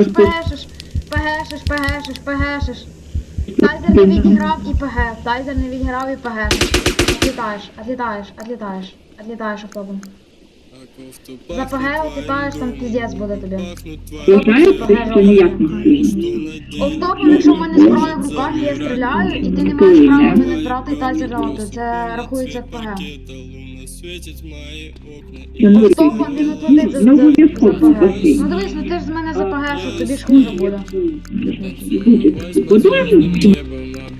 пегешиш, пегешиш, пегешиш, пегешиш. Тайзер не відіграв і ПГ. Тайзер не відіграв і ПГ. Отлітаєш, отлітаєш, отлітаєш, отлітаєш автопом. За ПГ отлітаєш, там піздець буде тобі. Я знаю, що ніяк не. Автопом, якщо в мене зброя в руках, я стріляю, і ти не маєш права мене брати і тайзер рауndi. Це рахується як ПГ. Я не Автопом за, Ну, за, ПГ. Ну дивись, ну ти ж з мене за ПГ, що тобі ж хуже буде.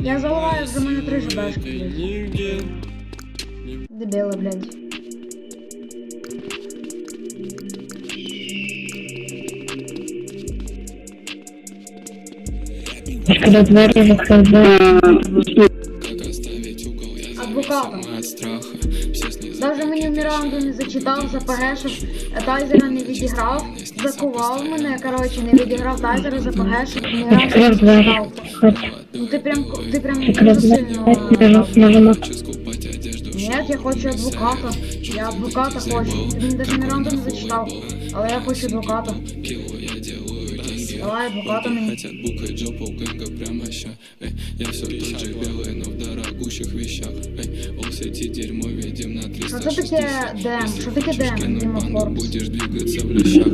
Я заливаю, за мене три блядь. Дебіли, блядь. Когда двери закрывают. що Адвоката. Даже мені Міранду не зачитав, за ПГ, щоб Тайзера не відіграв, закував мене, коротше, не відіграв Тайзера за ПГ, щоб Міранду не Закрыв двери. зачитав. Хоть Ну ти прям, ти прям закрыв дуже двери. сильно... Нажим- Нажимать. Нет, я хочу адвоката. Я адвоката хочу. Ти мені даже Міранду не зачитав, але я хочу адвоката. Давай адвоката мені. Хотят букать жопу гэнга прямо ща Эй, я все тот же белый, но в дорогущих вещах Эй, all сети дерьмо видим на Що це 360 таке Дем? Що таке Дем? Кину Діма банду, Форбс. будешь двигаться в лещах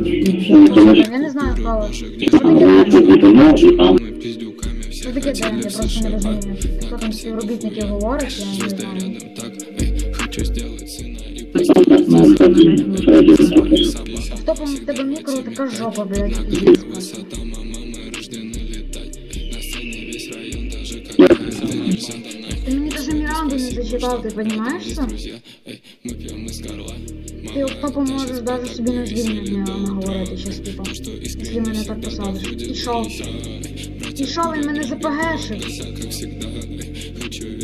Я не знаю слова. Боже, где Що таке Дем? мы пиздюками Що всех таке Дем? хотели Я все просто не шипать розумію. Хто там співробітники говорять, я не Стой знаю. рядом так, эй, хочу сделать сына и Хто в тебе мікро, така жопа, блядь. Высота, мама, мы рождены летать На сцене весь район, даже как это нельзя Ти мені даже Міранду не зачитав, ти розумієш це? Друзья, эй, мы пьем из горла Ти хто поможеш даже собі на звільнення наговорити щас, типа. Якщо мене так посадиш. Ішов. Ішов, він мене запагешив. Как всегда, эй, хочу верить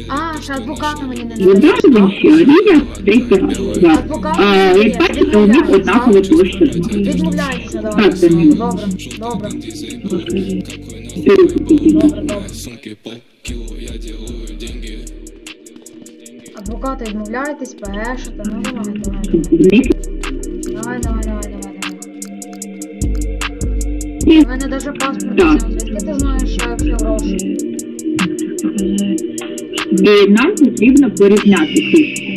А, ще адвоката мені не надо. ще рівня третій раз. Да. А, як бачите, у них однаково площа. Відмовляється, давай. Так, це ні. Добре, добре. Добре, добре. Адвокати відмовляєтесь, пешите, ну давай, давай. Давай, давай, давай, давай, давай. У мене даже паспорт Так. взяв. Звідки ти знаєш, що я взяв гроші? І нам потрібно порівняти цифри.